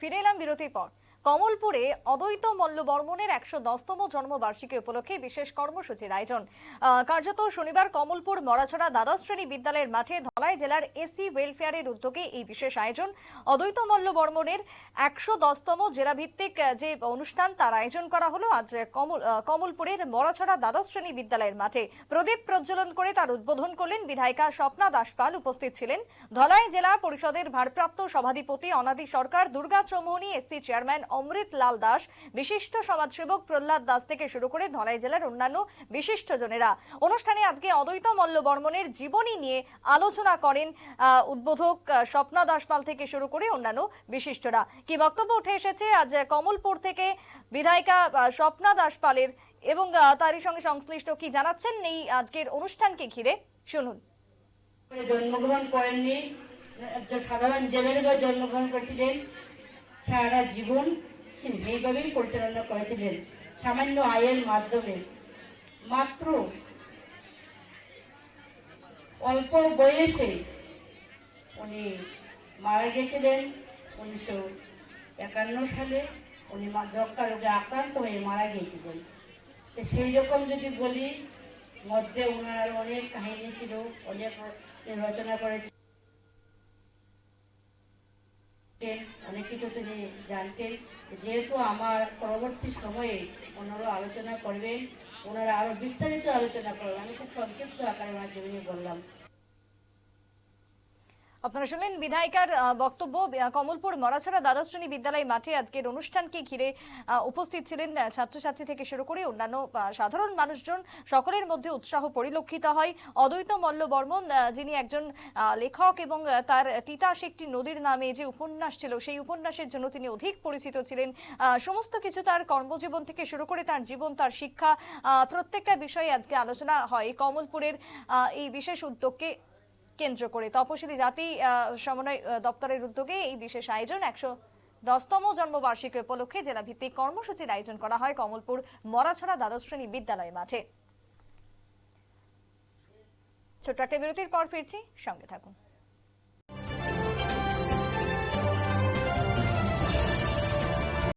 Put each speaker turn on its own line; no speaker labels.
ফিরে এলাম বিরতির পর। কমলপুরে অদ্বৈত মল্ল একশো দশতম জন্মবার্ষিকী উপলক্ষে বিশেষ কর্মসূচির আয়োজন। কার্যত শনিবার কমলপুর মরাছড়া দ্বাদশ শ্রেণি বিদ্যালয়ের মাঠে ধলাই জেলার এসি ওয়েলফেয়ারের উদ্যোগে এই বিশেষ আয়োজন। অদ্বৈত মল্ল একশো দশতম জেলাভিত্তিক যে অনুষ্ঠান তার আয়োজন করা হলো, আজ কমলপুরের মরাছড়া দ্বাদশ শ্রেণি বিদ্যালয়ের মাঠে। প্রদীপ প্রজ্বলন করে তার উদ্বোধন করলেন বিধায়িকা স্বপ্না দাসপাল। উপস্থিত ছিলেন ধলাই জেলা পরিষদের ভারপ্রাপ্ত সভাধিপতি অনাদি সরকার, দুর্গা চৌমুহনী, এসসি চেয়ারম্যান অমৃত লাল দাস, বিশিষ্ট সমাজসেবক প্রহ্লাদ দাস থেকে শুরু করে ধলাই জেলার অন্যান্য বিশিষ্টজনেরা অনুষ্ঠানে আজকে অদ্বৈত মল্ল বর্মনের জীবনী নিয়ে আলোচনা করেন উদ্বোধক স্বপ্না দাসপাল থেকে শুরু করে অন্যান্য বিশিষ্টরা। কি বক্তব্য উঠে এসেছে? আজ কমলপুর থেকে বিধায়িকা স্বপ্না দাসপালের এবং তারই সঙ্গে সংশ্লিষ্ট কি জানাচ্ছেন? এই আজকের অনুষ্ঠানকে ঘিরে শুনুন।
জন্মগ্রহণ করেননি। একজন সাধারণ জেলের জন্মগ্রহণ করেছিলেন। সারা জীবন তিনি এইভাবেই পরিচালনা করেছিলেন, সামান্য আয়ের মাধ্যমে। মাত্র অল্প বয়সে উনি মারা গেছিলেন। উনিশশো একান্ন সালে উনি যক্ষ্মা রোগে আক্রান্ত হয়ে মারা গিয়েছিলেন। তো সেই রকম যদি বলি, মধ্যে ওনার অনেক কাহিনী ছিল, অনেক রচনা করেছেন অনেক কিছু তিনি জানতেন যেহেতু আমার পরবর্তী সময়ে ওনারা আলোচনা করবেন ওনারা আরও বিস্তারিত আলোচনা করবেন আমি খুব সংক্ষিপ্ত আকারে ওনার জীবনে বললাম।
আপনারা শুনলেন বিধায়িকার বক্তব্য। কমলপুর মরাছড়া দ্বাদশ শ্রেণি বিদ্যালয় মাঠে আজকের অনুষ্ঠানকে ঘিরে উপস্থিত ছিলেন ছাত্রছাত্রী থেকে শুরু করে অন্যান্য সাধারণ মানুষজন। সকলের মধ্যে উৎসাহ পরিলক্ষিত হয়। অদ্বৈত মল্ল বর্মন যিনি একজন লেখক এবং তার তিতাস একটি নদীর নামে যে উপন্যাস ছিল, সেই উপন্যাসের জন্য তিনি অধিক পরিচিত ছিলেন। সমস্ত কিছু তার কর্মজীবন থেকে শুরু করে তার জীবন, তার শিক্ষা প্রত্যেকটা বিষয়ে আজকে আলোচনা হয় কমলপুরের এই বিশেষ উদ্যোগকে কেন্দ্র করে। তপশিলি জাতি সমন্বয় দপ্তরের উদ্যোগে এই বিশেষ আয়োজন একশো দশতম জন্মবার্ষিকী উপলক্ষে জেলা ভিত্তিক কর্মসূচির আয়োজন করা হয় কমলপুর মরাছড়া দ্বাদশ শ্রেণি বিদ্যালয় মাঠে। ছোট্ট একটা বিরতির পর ফিরছি, সঙ্গে থাকুন।